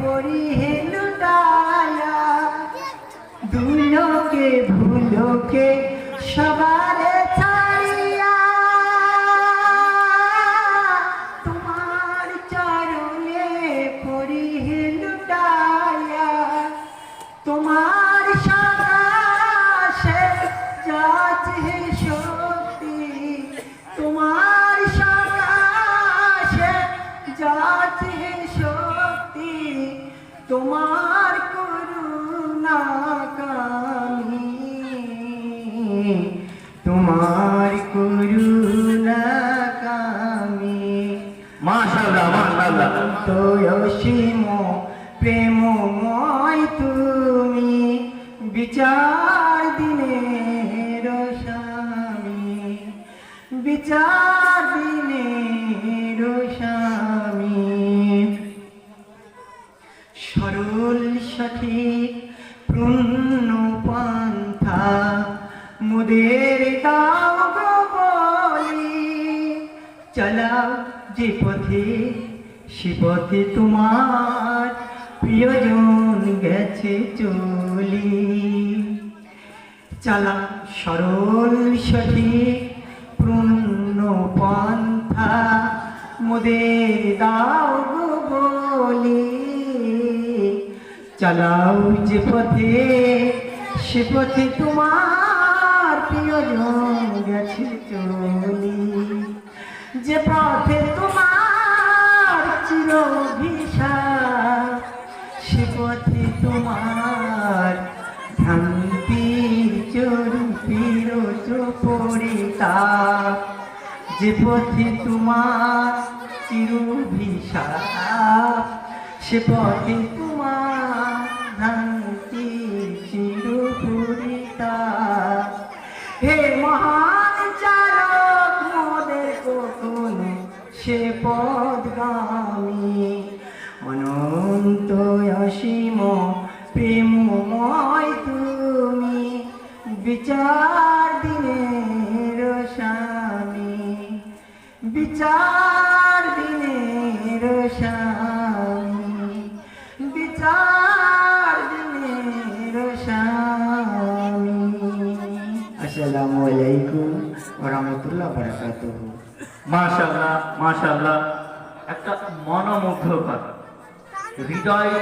পরি হে লুটায়া। দুলোকে ভুলোকে সবারে তোমার চরণে পরি হে লুটায়া। তোমার সদাশে তোমার করুণা কামি তোমার করুণা কামি। মাশাআল্লাহ মাশাআল্লাহ। তো অসীম প্রেমময় তুমি বিচার দিনের স্বামী বিচার সরল সঠিক, পূর্ণ পন্থা। মুদের দাও যে পথে, সে পথে তোমার প্রিয়জন গেছে চলি। চালা সরল, সঠিক, পূর্ণ পন্থা। মোদের দাও বলি চালাও যে পথে, সে পথে তোমার প্রিয়জন গেছে চলি যে পথে তোমার চির সে পথে তোমার ভ্রান্তি চরির চোপড়িতা যে পথে তোমার চির সে পথে তোমার ভ্রান্তি চির পরিতা হে মহান চালক মোদের কখন সে পদগামী। অনন্ত অসীম প্রেমময় তুমি, বিচার দিনের স্বামী। বিচার দিনের স্বামী। আসসালামু আলাইকুম ওয়া রাহমাতুল্লাহ বারাকাতুহু। মাশাআল্লাহ মাশাআল্লাহ। একটা মনোমুগ্ধকর হৃদয়